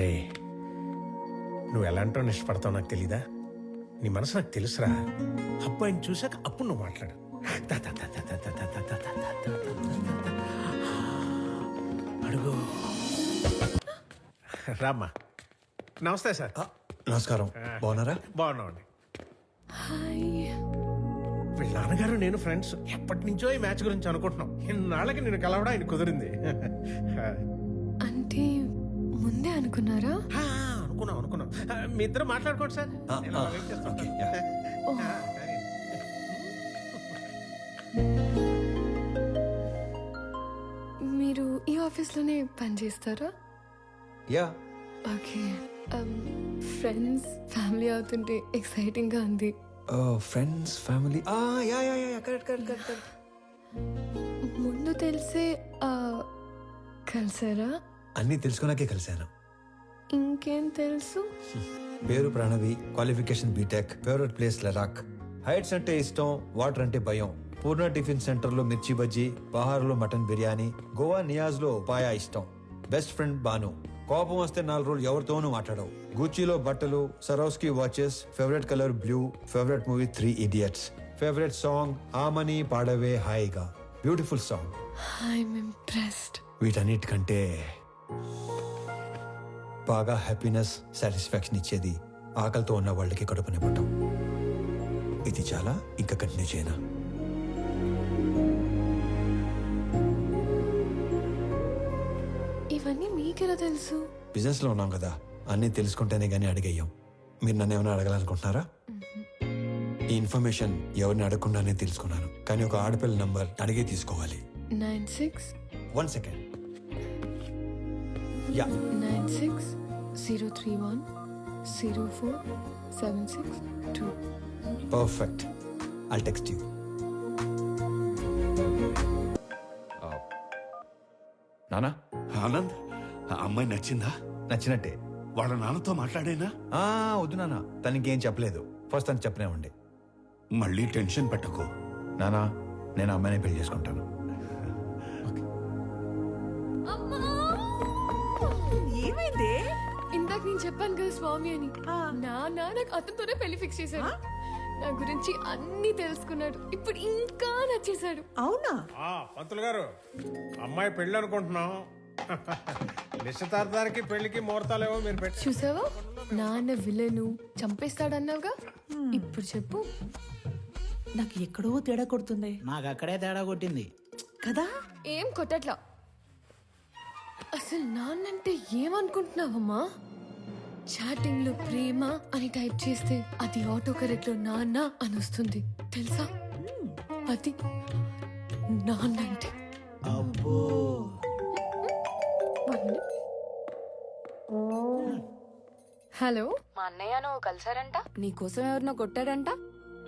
ఏ నువ్వు ఎలాంటో ఇష్టపడతావు నాకు తెలీదా నీ మనసు నాకు తెలుసురా అబ్బాయిని చూశాక అప్పుడు నువ్వు మాట్లాడు అడుగు రామ్మా నమస్తే సార్ నమస్కారం బాగున్నారా బాగున్నామండి వీళ్ళ నాన్నగారు నేను ఫ్రెండ్స్ ఎప్పటి నుంచో ఈ మ్యాచ్ గురించి అనుకుంటున్నాం ఇన్నాళ్ళకి నేను కలవడం ఆయన కుదిరింది అంటే అనుకున్నారా? ఆ, అనుకున్నాం అనుకున్నాం. ఆ, మీ ఇద్దరు మాట్లాడుకోండి సార్. ఆ, నేను ఆ, అలా వెయిట్ చేస్తాను. Okay, yeah. ఆ, మీరు ఈ ఆఫీస్లోనే పనిచేస్తారా యా. ఓకే. ఫ్రెండ్స్ ఫ్యామిలీ అవుతుంటే ఎక్సైటింగ్గా ఉంది. Friends family. Yeah yeah yeah correct correct correct. ముందు తెలిసే ఆ, కలిసారా? అన్నీ తెలుసుకున్నాకే కలిశాను. ఇంకేం తెలుసు? పేరు Pranavi qualification BTech favourite place Ladakh. Heights అంటే ఇష్టం వాటర్ అంటే భయం. పూర్ణ టిఫిన్ సెంటర్లో మిర్చి బజ్జీ బహార్లో మటన్ బిర్యానీ గోవా నియాజ్లో పాయా ఇష్టం. Best friend Banu. కోపం వస్తే నాలుగు రోజులు ఎవరితోనూ మాట్లాడవు. గూచీలో బట్టలు Swarovski watches favourite colour blue favourite movie three idiots. Favourite song Aamani Paadave Haayiga. Beautiful song. I'm impressed వీటన్నిటికంటే బాగా హ్యాపీనెస్ సాటిస్ఫాక్షన్ ఇచ్చేది ఆకలితో ఉన్న వాళ్ళకి కడుపు నింపటం. ఇది చాలా ఇంకా కంటిన్యూ చేయనా ఇవన్నీ మీకెలా తెలుసు? బిజినెస్లో ఉన్నాం కదా అన్నీ తెలుసుకుంటేనే గానీ అడిగేయం. మీరు నన్ను ఏమైనా అడగాలనుకుంటున్నారా? ఈ ఇన్ఫర్మేషన్ ఎవరిని అడగకుండానే తెలుసుకున్నాను. కానీ ఒక ఆడపిల్ల నంబర్ అడిగే తీసుకోవాలి. Nine six. One second yeah. Nine six zero three one zero four seven six two perfect I text you నానా? ఆనంద్ ఆ అమ్మాయి నచ్చిందా? నచ్చినట్టే. వాళ్ళ నాన్నతో మాట్లాడేనా? ఆ వద్దు నాన్న తనకేం చెప్పలేదు. ఫస్ట్ తను చెప్పనే ఉండే. మళ్ళీ టెన్షన్ పెట్టకు. నానా నేను ఆ అమ్మాయిని పెళ్ళి చేసుకుంటాను. ఏమైంది? ఇందాక నేను చెప్పాను కదా స్వామి అని. నాన్న నాకు అతనితోనే పెళ్ళి ఫిక్స్ చేశాడు. నా గురించి అన్ని తెలుసుకున్నాడు. ఇప్పుడు ఇంకా నచ్చేశాడు. అవునా? ఆ, పంతులు గారు అమ్మాయి పెళ్ళి అనుకుంటున్నాం. నిశ్చితార్థానికి పెళ్ళికి ముహూర్తాలేవో మీరు పెట్టి చూసావా? నాన్న విలను చంపేస్తాడన్నావుగా? ఇప్పుడు చెప్పు. నాకు ఎక్కడో తేడా కొడుతుంది. నాకు అక్కడే తేడా కొట్టింది. కదా? ఏం కొట్టట్లా? అసలు నాన్నంటే ఏమనుకుంటున్నావమ్మా? చాటింగ్లో ప్రేమ అని టైప్ చేస్తే అది ఆటో కరెక్ట్లో నాన్న అని వస్తుంది. తెలుసా? అది నాన్నంటే. అబ్బో. హలో? మా అన్నయ్య నువ్వు కలిసారంట నీకోసం ఎవరినో కొట్టాడంట?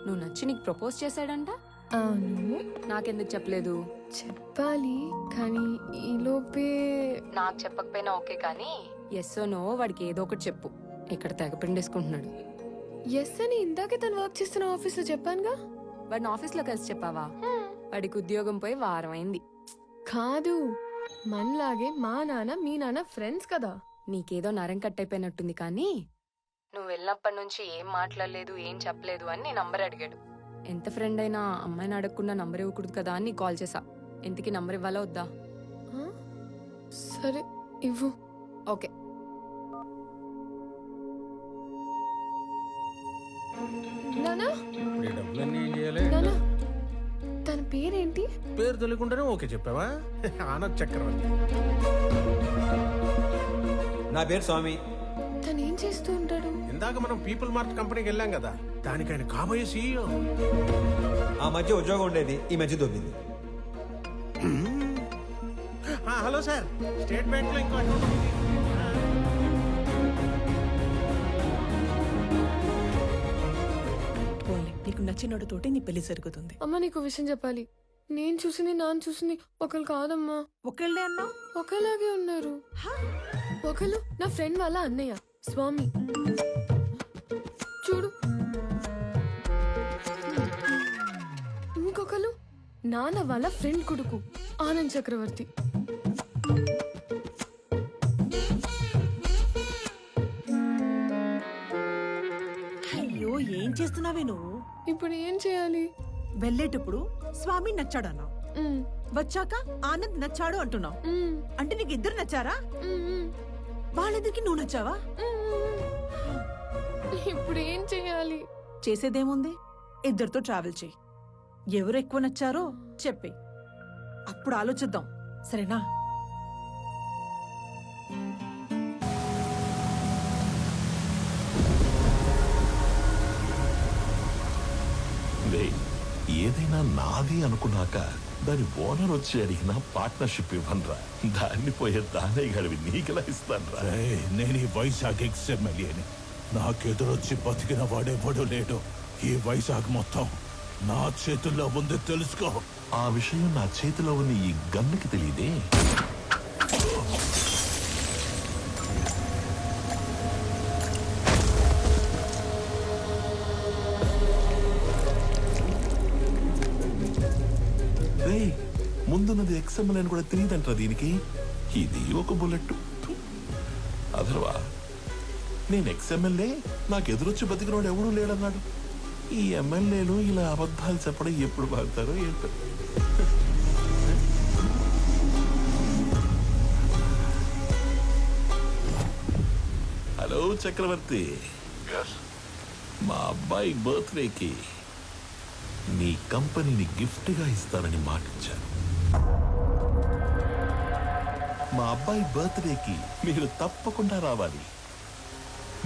నువ్వు నచ్చి నీకు ప్రపోజ్ చేశాడంట? అవును. నాకెందుకు చెప్పలేదు? చెప్పాలి కానీ ఈలోపే నాకు చెప్పకపోయినా ఓకే కానీ ఎస్ నో వాడికి ఏదో ఒకటి చెప్పు. ఇక్కడ తెగ పిండేసుకుంటున్నాడు. ఎస్ అని ఇందాకే తను వర్క్ చేస్తున్న ఆఫీస్లో చెప్పానుగా? వాడిని ఆఫీస్లో కలిసి చెప్పావా? వాడికి ఉద్యోగం పోయి వారం అయింది. కాదు మనలాగే మా నాన్న మీ నాన్న ఫ్రెండ్స్ కదా. నీకేదో నరం కట్టయిపోయినట్టుంది కానీ నువ్వు వెళ్ళినప్పటి నుంచి ఏం మాట్లాడలేదు ఏం చెప్పలేదు అని నీ నంబర్ అడిగాడు. ఎంత ఫ్రెండ్ అయినా అమ్మాయిని అడగకుండా నంబర్ ఇవ్వకూడదు కదా అని కాల్ చేసా ఎంతకి నంబర్ ఇవ్వాలా వద్దా? సరే ఇవ్వు. ఓకే. నానా? ఈ డబ్బులన్నీ ఏం చేయాలి? నానా తన పేరేంటి? పేరు తెలియకుండానే ఓకే చెప్పావా? ఆనంద్ చక్రవర్తి. నా పేరు స్వామి. తను ఏం చేస్తూ ఉంటాడు? ఇందాక మనం పీపుల్ మార్ట్ కంపెనీకి వెళ్ళాం కదా. దానికి ఆయన కాబోయే సీఈఓ ఆ మధ్య ఉద్యోగం ఉండేది ఈ మధ్య దొబ్బింది. హలో సార్ స్టేట్ బ్యాంక్లో ఇంకో అకౌంట్ ఉంది. పోన్లే నీకు నచ్చినోడు తోటి నీ పెళ్ళి జరుగుతుంది. అమ్మ నీకు విషయం చెప్పాలి. నేను చూసింది నాన్న చూసింది ఒకరు కాదమ్మా. ఒకళ్ళే అన్నావు ఒకలాగే ఉన్నారు. ఒకరు నా ఫ్రెండ్ వాళ్ళ అన్నయ్య స్వామి. చూడు నాన్న వాళ్ళ ఫ్రెండ్ కొడుకు ఆనంద్ చక్రవర్తి. అయ్యో ఏం చేస్తున్నావే నువ్వు? ఇప్పుడు ఏం చేయాలి? వెళ్ళేటప్పుడు స్వామి నచ్చాడు అన్నా వచ్చాక ఆనంద్ నచ్చాడు అంటున్నావు. అంటే నీకు ఇద్దరు నచ్చారా? వాళ్ళిద్దరికి నువ్వు నచ్చావా? ఇప్పుడు ఏం చేయాలి? చేసేదేముంది? ఇద్దరితో ట్రావెల్ చేయి. ఎవరు ఎక్కువ నచ్చారో చెప్పే. అప్పుడు ఆలోచిద్దాం. సరేనా? లే ఏదైనా నాది అనుకున్నాక దాని ఓనర్ వచ్చి అడిగిన పార్ట్నర్షిప్ ఇవ్వనరా. దాన్ని పోయే దానే గడివి నీకెలా ఇస్తానరా? నేను ఈ వైజాగ్ ఎక్స్ ఎమ్మెల్యేని. నాకెదురొచ్చి బతికిన వాడెవడు లేడు. ఈ వైజాగ్ మొత్తం నా చేతుల్లో ఉంది తెలుసుకో. ఆ విషయం నా చేతిలో ఉన్న ఈ గన్నుకి తెలియదే. ముందున్నది ఎక్స్ఎంఎల్ అని కూడా తెలియదంటారా దీనికి. ఇది ఒక బుల్లెట్. అదర్వా నేను ఎక్స్ఎమ్మెల్యే నాకు ఎదురొచ్చి బతికినోడు ఎవడూ లేడన్నాడు. ఈ ఎమ్మెల్యేలు ఇలా అబద్ధాలు చెప్పడం ఎప్పుడు బాగుతారో ఏంటో. హలో చక్రవర్తి. మా అబ్బాయి బర్త్డేకి నీ కంపెనీని గిఫ్ట్గా ఇస్తానని మాటిచ్చాను మా అబ్బాయి బర్త్డేకి మీరు తప్పకుండా రావాలి.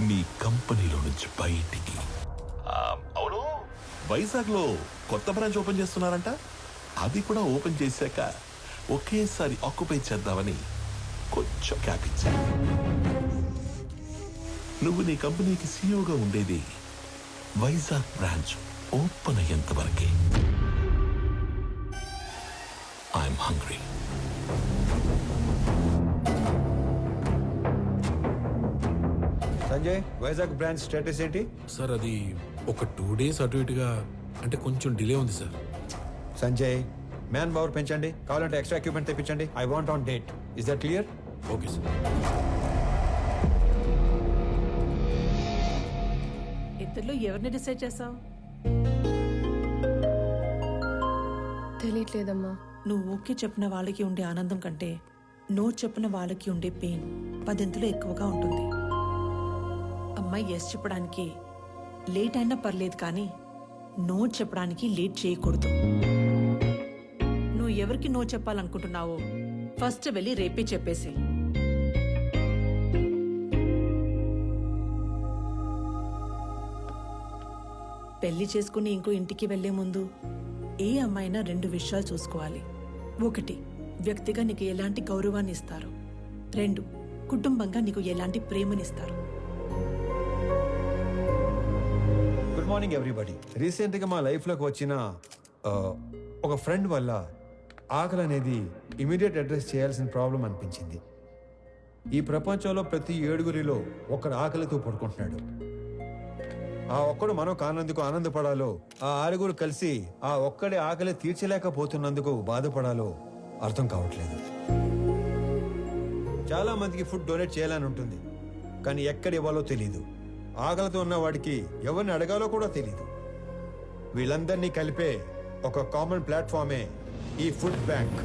మీ కంపెనీలో నుంచి బయటికి. ఆ, అవును వైజాగ్లో కొత్త బ్రాంచ్ ఓపెన్ చేస్తున్నారంట? అది కూడా ఓపెన్ చేశాక ఒకేసారి ఆక్యుపై చేద్దామని కొంచెం క్యాప్ ఇచ్చాను నువ్వు నీ కంపెనీకి సీఈఓగా ఉండేది వైజాగ్ బ్రాంచ్ ఓపెన్ అయ్యేంత వరకే. I'm hungry. Sanjay Vizag branch status ఏంటి? సార్ అది ఒక టూ డేస్ అటు ఇటుగా అంటే కొంచెం డిలే ఉంది సార్ సంజయ్ మ్యాన్ పవర్ పెంచండి. కావాలంటే extra equipment తెప్పించండి. I want on date is that clear okay sir ఇద్దరిలో ఎవరిని డిసైడ్ చేసావు తెలియట్లేదమ్మా నువ్వు ఓకే చెప్పిన వాళ్ళకి ఉండే ఆనందం కంటే నో చెప్పిన వాళ్ళకి ఉండే పెయిన్ పదింతలో ఎక్కువగా ఉంటుంది. అమ్మాయి ఎస్ చెప్పడానికి లేట్ అయినా పర్లేదు కానీ నో చెప్పడానికి లేట్ చేయకూడదు. నువ్వు ఎవరికి నో చెప్పాలనుకుంటున్నావో ఫస్ట్ వెళ్ళి రేపే చెప్పేసి పెళ్ళి చేసుకుని ఇంకో ఇంటికి వెళ్ళే ముందు ఏ అమ్మాయినా రెండు విషయాలు చూసుకోవాలి. ఒకటి వ్యక్తిగా నీకు ఎలాంటి గౌరవాన్ని ఇస్తారు? రెండు కుటుంబంగా నీకు ఎలాంటి ప్రేమనిస్తారు గుడ్ మార్నింగ్ ఎవ్రీబడి రీసెంట్గా మా లైఫ్లోకి వచ్చిన ఆ, ఒక ఫ్రెండ్ వల్ల ఆకలి అనేది ఇమీడియట్ అడ్రస్ చేయాల్సిన ప్రాబ్లం అనిపించింది. ఈ ప్రపంచంలో ప్రతి ఏడుగురిలో ఒకడు ఆకలితో పడుకుంటున్నాడు. ఆ ఒక్కడు మనం కానందుకు ఆనందపడాలో ఆ ఆరుగురు కలిసి ఆ ఒక్కడి ఆకలి తీర్చలేకపోతున్నందుకు బాధపడాలో అర్థం కావట్లేదు. చాలా మందికి ఫుడ్ డొనేట్ చేయాలని ఉంటుంది కానీ ఎక్కడ ఇవ్వాలో తెలియదు ఆకలితో ఉన్న వాడికి ఎవరిని అడగాలో కూడా తెలియదు వీళ్ళందరినీ కలిపే ఒక కామన్ ప్లాట్ఫామే ఈ ఫుడ్ బ్యాంక్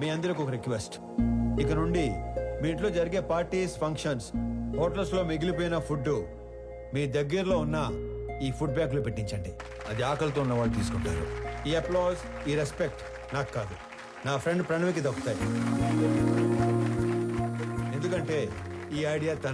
మీ అందరికి ఒక రిక్వెస్ట్ ఇక నుండి మీ ఇంట్లో జరిగే పార్టీస్ ఫంక్షన్స్ హోటల్స్లో మిగిలిపోయిన ఫుడ్ మీ దగ్గరలో ఉన్న ఈ ఫుడ్ బ్యాగ్లో పెట్టించండి. అది ఆకలితో ఉన్న వాళ్ళు తీసుకుంటారు. ఈ అప్లాజ్ ఈ రెస్పెక్ట్ నాకు కాదు. నా ఫ్రెండ్ ప్రణవికి దక్కుతాయి. ఎందుకంటే ఈ ఐడియా తన